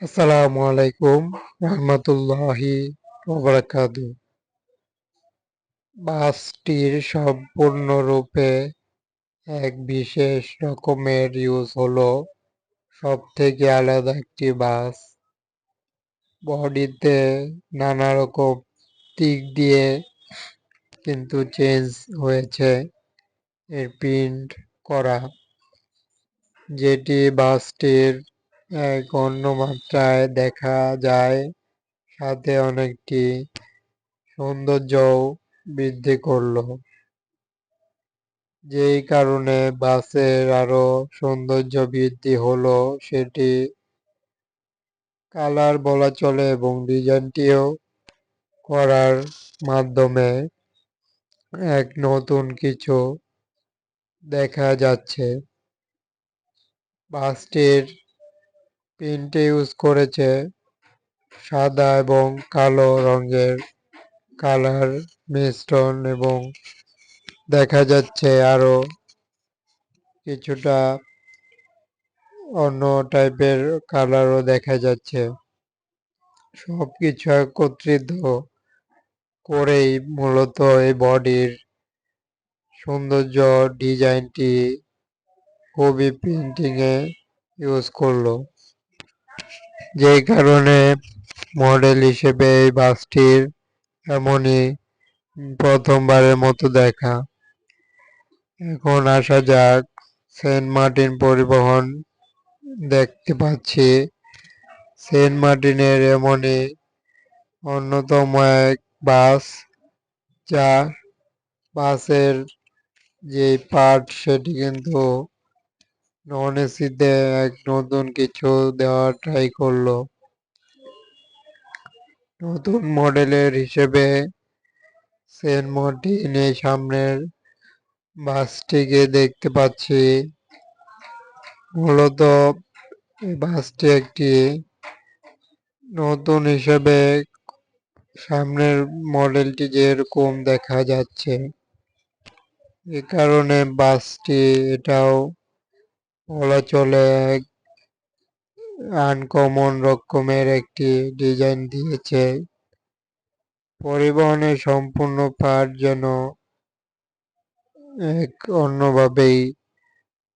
আসসালামু আলাইকুম রহমতুল্লাহি ওবরাকাতু। বাসটির সম্পূর্ণরূপে এক বিশেষ রকমের ইউজ হলো সব থেকে আলাদা একটি বাস। বডিতে নানা রকম দিক দিয়ে কিন্তু চেঞ্জ হয়েছে, এর প্রিন্ট করা। যেটি বাসটির এক অন্য মাত্রায় দেখা যায়। সাথে অনেকটি সৌন্দর্যও বৃদ্ধি করল। যেই কারণে বাসের আরও সৌন্দর্য বৃদ্ধি হলো, সেটি কালার বলা চলে এবং ডিজাইনটিও করার মাধ্যমে এক নতুন কিছু দেখা যাচ্ছে। বাসটির প্রিন্টে ইউজ করেছে সাদা এবং কালো রঙের কালার মিশ্রণ এবং দেখা যাচ্ছে আরও কিছুটা অন্য টাইপের কালারও দেখা যাচ্ছে। সব কিছু একত্রিত করেই মূলত এই বডির সৌন্দর্য ডিজাইনটি খুবই প্রিন্টিংয়ে ইউজ করল। যেই কারণে মডেল হিসেবে এই বাসটির এমনই প্রথমবারের মতো দেখা। এখন আসা যাক, সেন্ট মার্টিন পরিবহন দেখতে পাচ্ছি। সেন্ট মার্টিনের এমনই অন্যতম এক বাস যা বাসের যে পার্ট সেটি কিন্তু নন এসিতে এক নতুন কিছু দেওয়ার ট্রাই করল। নতুন মডেলের হিসেবে সেন্ট মার্টিন এই সামনের বাসটিকে দেখতে পাচ্ছি। মূলত এই বাসটি একটি নতুন হিসেবে সামনের মডেলটি যেরকম দেখা যাচ্ছে। এ কারণে বাসটি এটাও বলা চলে আনকমন রকমের একটি ডিজাইন দিয়েছে। পরিবহনের সম্পূর্ণ পার্ট যেন এক অন্যভাবেই,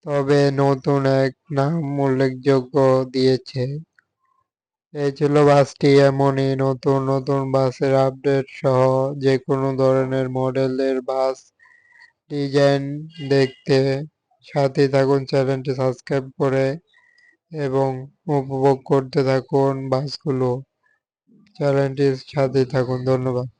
তবে নতুন এক নাম উল্লেখযোগ্য দিয়েছে। এই ছিল বাসটি, এমনই নতুন নতুন বাসের আপডেট সহ যে কোনো ধরনের মডেলের বাস ডিজাইন দেখতে সাথে থাকুন চ্যানেলটি সাবস্ক্রাইব করে এবং উপভোগ করতে থাকুন বাসগুলো। চ্যানেলটির সাথে থাকুন ধন্যবাদ।